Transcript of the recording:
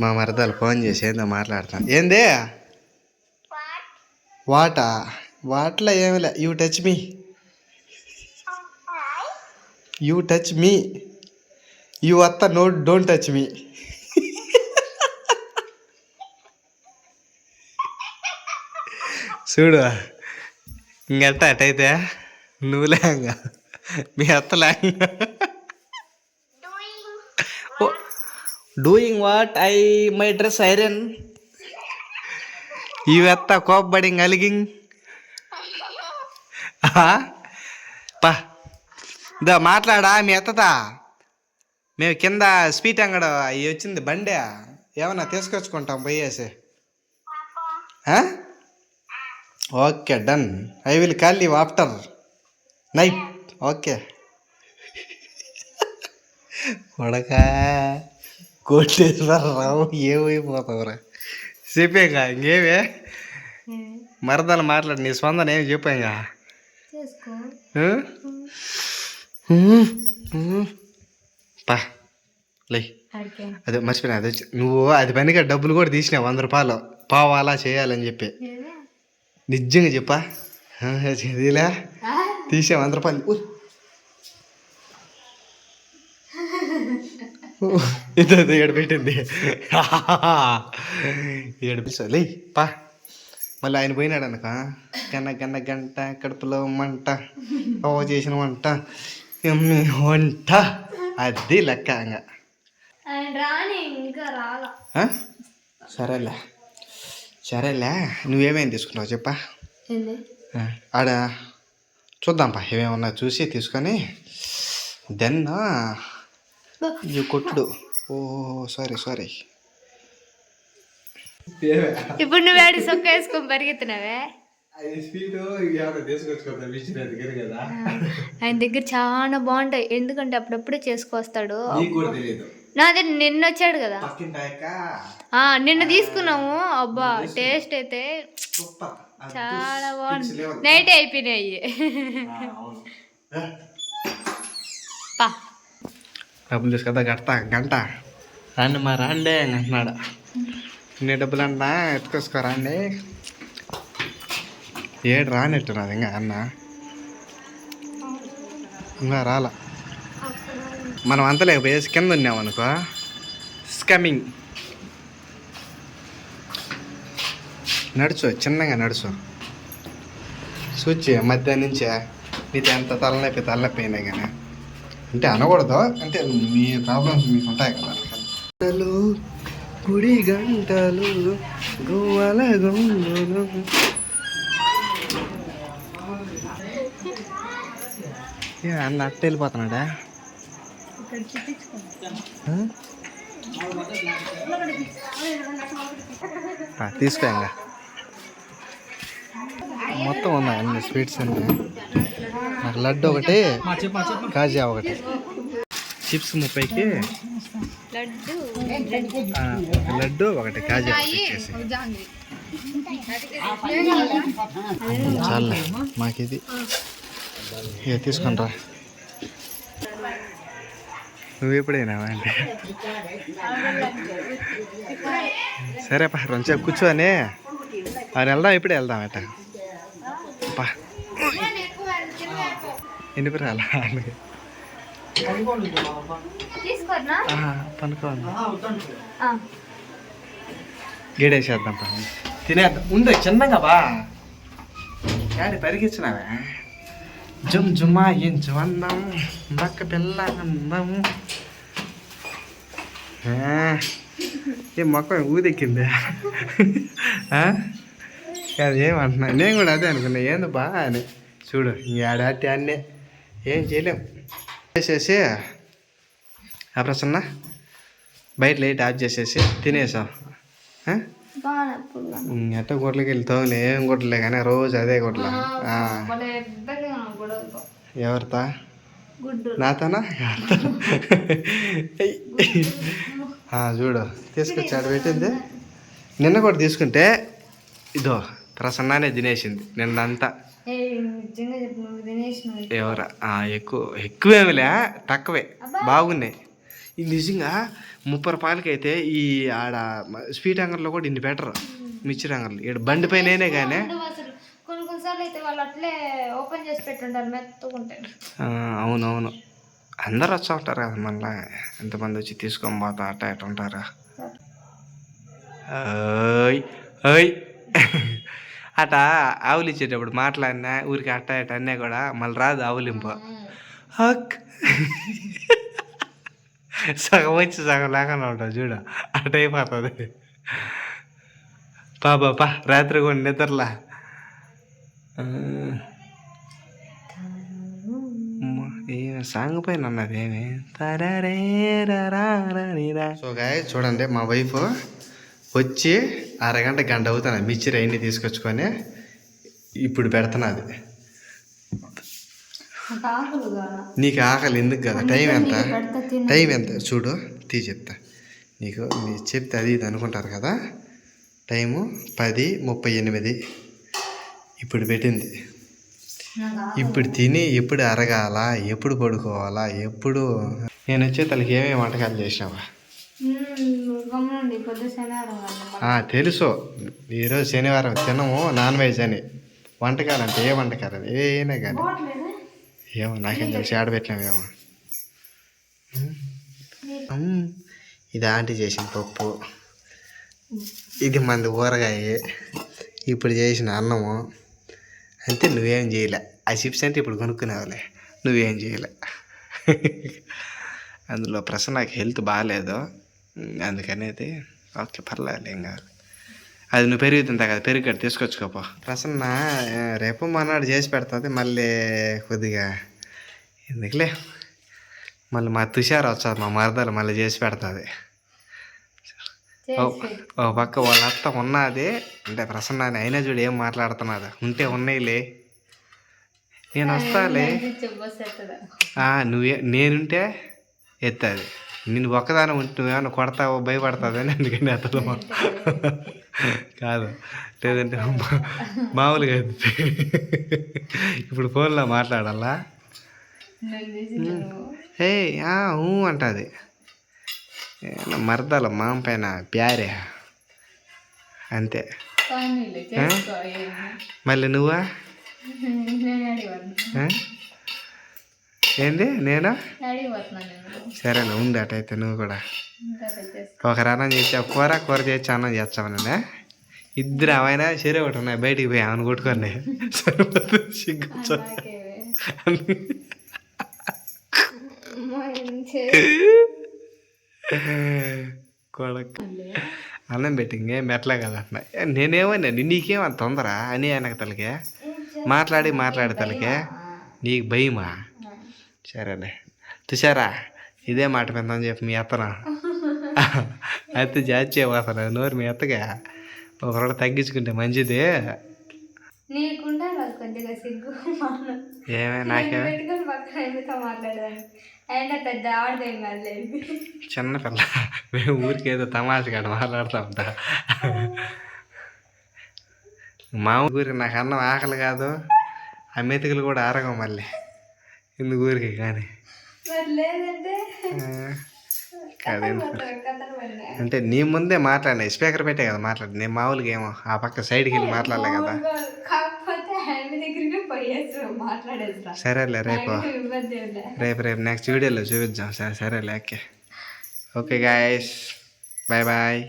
మా మరదలు ఫోన్ చేసి ఏందో మాట్లాడతాను ఏంది? వాటా? వాట్లో ఏమిలే you touch me you touch me you అత్త నో డోంట్ టచ్ మీ చూడు ఇంకెట్ట అటైతే నువ్వు లేంగా మీ అత్త లేంగా doing what I my dress iron ఇవెత్త కోప్పడి అలిగింగ్ పా. దా మాట్లాడా మీ ఎత్తతా? మేము కింద స్వీట్ అంగడ అవి వచ్చింది బండే. ఏమన్నా తీసుకొచ్చుకుంటాం పోయేసి. Okay done. I will call you after. Night. Okay. కొడక కోటేశ్వరరావు ఏమైపోతావురా? చెప్పేగా ఇంకేమే? మరదలు మాట్లాడు నీ స్పందన ఏం చెప్పాగా? పా లే. అదే మర్చిపోయినా అదే నువ్వు అది పనిగా డబ్బులు కూడా తీసినావు వంద రూపాయలు. పావాలా చేయాలని చెప్పి. నిజంగా చెప్పా? తీసా వంద రూపాయలు. ఇదో ఇదో ఈడ పెట్టింది ఏడిపిస్తా లే పా. మళ్ళీ ఆయన పోయినాడు అనక. గన్న గన్న గంట కడుపులో మంట ఓ చేసిన వంట ఎమ్మి వంట. అది లెక్క ఇంకా? సరేలే. సరేలే. నువ్వేమేమి తీసుకున్నావు చెప్పా? ఆడ చూద్దాంపా ఏమేమన్నా చూసి తీసుకొని. దెన్ ఈ కొట్టుడు ఓ సారీ సారీ. ఇప్పుడు నువ్వు ఆడి సొక్క వేసుకొని పరిగెత్తినావే? కదా ఆయన దగ్గర చాలా బాగుంటాయి. ఎందుకంటే అప్పుడప్పుడే చేసుకొస్తాడు. నాది నిన్న వచ్చాడు కదా. నిన్న తీసుకున్నాము. అబ్బా టేస్ట్ అయితే చాలా బాగుంది. నైట్ అయిపోయినాయి. డబ్బులు తీసుకొద్దా గంట గంట. రాండి మా రాండి అని అంటున్నాడు. ఇన్ని డబ్బులు అన్నా ఎత్తుకొసుకో రాండి. ఏడు రానట్టున్నది ఇంకా అన్న. ఇంకా రాల. మనం అంతలే లేకపోయేసి కింద ఉన్నామనుకో స్కమింగ్. నడుచు చిన్నగా నడుచు. చూచి మధ్యాహ్నం నుంచే. నీతో ఎంత తలనొప్పి తలనొప్పి అయినా కానీ. అంటే అనకూడదు. అంటే మీ ప్రాబ్లమ్స్ మీకు ఉంటాయి కదా. గంటలు గుడి గంటలు గువ్వల గొంగులు ఏ అన్న అట్ట వెళ్ళిపోతున్నాడా? తీసుకో మొత్తం ఉన్నాయి అన్ని స్వీట్స్ అన్నీ. నాకు లడ్డు ఒకటి కాజా ఒకటి. చిప్స్ ముప్పైకి. లడ్డు ఆ, ఒక లడ్డు ఒకటి కాజా ఇచ్చేసి చాలే మాకు ఇది ఇక తీసుకుంటా నువ్వు ఎప్పుడైనా అంటే సరే పా రెండుసేపు కూర్చొని అది వెళ్దాం ఇప్పుడే వెళ్దాం అట. పా. ఎన్ని రాలా పనుకోండి గేడేసేద్దాం పా. తినేద్దాం. ఉండే చిన్నగా బా. యాడి పరిగించినావే జుమ్ జుమా ఇంచు అందం బక్క పిల్ల అందం ఏ మొక్క ఊదెక్కింది? అది ఏమంటున్నా? నేను కూడా అదే అనుకున్నా. ఏంది బా అని. చూడు ఏడాటి అన్నే. ఏం చేయలేం. చేసేసి ఆ ప్రసన్న బయట లైట్ ఆఫ్ చేసేసి తినేసాం. ఎట్ట గొడ్లకి వెళ్తావు ఏం గొడ్లే కానీ రోజు అదే గొడ్ల ఎవరితా? నాతోనా? చూడు తీసుకొచ్చాడు పెట్టింది. నిన్న కూడా తీసుకుంటే ఇదో ప్రసన్నానే తినేసింది నిన్నంతా. ఎవరా? ఆ, ఎక్కువ ఎక్కువేమిలే తక్కువే. బాగున్నాయి. ఇది నిజంగా ముప్పై రూపాయలకి అయితే ఈ ఆడ స్వీట్ అంగర్లో కూడా ఇన్ని బెటర్ మిర్చి అంగర్లు ఇక్కడ బండి పైన కానీ ఉండవు అసలు కొన్ని కొన్నిసార్లు అయితే వాళ్ళు అట్లే ఓపెన్ చేసి పెట్టుంటారు మెత్తకుంటాయి అవునవును. అందరు వచ్చి ఉంటారు కదా మళ్ళీ ఎంతమంది వచ్చి తీసుకొని పోతా అట్ట ఓయ్ ఓయ్. అట ఆవులు ఇచ్చేటప్పుడు మాట్లాడినా ఊరికి అట్ట ఇట్ట అన్నా కూడా మళ్ళీ రాదు ఆవులింపు. హక్. సగం వచ్చి సగం లేకుండా ఉంటావు చూడ అట్ట అయిపోతుంది. పా బా రాత్రి కూడా నిద్రలా. సాంగ్ పైన అన్నది ఏమి? సో గాయ చూడండి మా వైఫ్ వచ్చి అరగంట గంట అవుతాను? మిర్చి రైన్ని తీసుకొచ్చుకొని ఇప్పుడు పెడుతున్నది నాకు ఆకులు కావాలా నీకు ఆకలి ఎందుకు కదా టైం ఎంత? టైం ఎంత? చూడు తీ చెప్తా. నీకు నీ చెప్తే అది ఇది అనుకుంటారు కదా? టైము పది ముప్పై ఎనిమిది. ఇప్పుడు పెట్టింది. ఇప్పుడు తిని ఎప్పుడు అరగాల? ఎప్పుడు పడుకోవాలా? ఎప్పుడు? నేను వచ్చే తనకి ఏమేమి వంటకాలు చేసినావా? తెలుసు. ఈరోజు శనివారం తినము నాన్ వెజ్ అని. వంటకాలు అంటే ఏ వంటకాలు అని ఏమైనా కానీ ఏమో నాకేం తెలిసి. ఆడబెట్టినావేమో ఉమ్, ఇది ఆంటీ చేసిన పప్పు. ఇది మంది ఊరగాయ. ఇప్పుడు చేసిన అన్నము. అంతే నువ్వేం చేయలే. ఆ చిప్స్ అంటే ఇప్పుడు కొనుక్కునేవాలే నువ్వేం చేయలే. అందులో ప్రశ్న నాకు హెల్త్ బాగాలేదు. అందుకని అయితే ఓకే పర్లేదు ఏం కాదు అది నువ్వు పెరుగు తింటా కదా పెరుగు కట్టి తీసుకొచ్చుకోపో. ప్రసన్న రేపు మనాడు చేసి పెడుతుంది మళ్ళీ కొద్దిగా ఎందుకులే? మళ్ళీ మా తుషార్ వచ్చాది మా మరదలు మళ్ళీ చేసి పెడుతుంది. ఓ ఓ పక్క వాళ్ళ అత్త ఉన్నది అంటే ప్రసన్న అని అయినా చూడు ఏం మాట్లాడుతున్నది. ఉంటే ఉన్నాయిలే. నేను వస్తాలే. నువ్వే నేనుంటే ఎత్తది. నేను ఒక్కదాని ఉంటే నువ్వేమన్నా కొడతావో? భయపడతాదని అందుకని అతను కాదు. లేదంటే మామూలుగా. ఇప్పుడు ఫోన్లో మాట్లాడాలా? ఆ, ఊ అంటది. మరదల మామ పైన ప్యారే. అంతే. మళ్ళీ నువ్వా? ఏంది? నేను? సరేలే ఉంది అటైతే నువ్వు కూడా. ఒక అన్నం చేసి ఒక కూర కూర చేసి అన్నం చేస్తావు నేనే? ఇద్దరు అవైనా సరే ఒకటి ఉన్నాయి బయటికి పోయి ఆమెను కొట్టుకొని సరిపోతుంది సిగ్గు కొడక. అన్నం పెట్టి ఇంకేం పెట్టలే కదా నేనేమన్నా నీకేమంత తొందర? అని ఆయనకు తలకే. మాట్లాడి మాట్లాడి తలకే. నీకు భయమా? సరేలే తుషారా ఇదే మాట పెందని చెప్పి మీ అత్తన? అయితే జాతి చేయబోతున్నా నోరు మీ అత్తగా? ఒకరోజు తగ్గించుకుంటే మంచిది. నీకుంటా నాకు కొద్దిగా సిగ్గు మానం. ఏమే నాకేమే? పెట్టుకొని పక్కన ఎందుతో మాట్లాడదాన్ని అయినా పెద్ద ఆడదేం కాదులేదు చిన్న పిల్ల. మేము ఊరికి ఏదో తమాషగా ఆడ మాట్లాడుతూ ఉంటా మా ఊరికి నాకు అన్నం ఆకలి కాదు. ఆ మెతుకులు కూడా ఆరగం మళ్ళీ. ఇందు ఊరికి కానీ? ఎందుకు అంటే నీ ముందే మాట్లాడినా స్పీకర్ పెట్టే కదా మాట్లాడి నేను మామూలుగా ఏమో ఆ పక్క సైడ్కి వెళ్ళి మాట్లాడలే కదా. సరేలే రేపు. రేపు రేపు నెక్స్ట్ వీడియోలో చూపిద్దాం. సరే సరేలే okay. Okay guys bye bye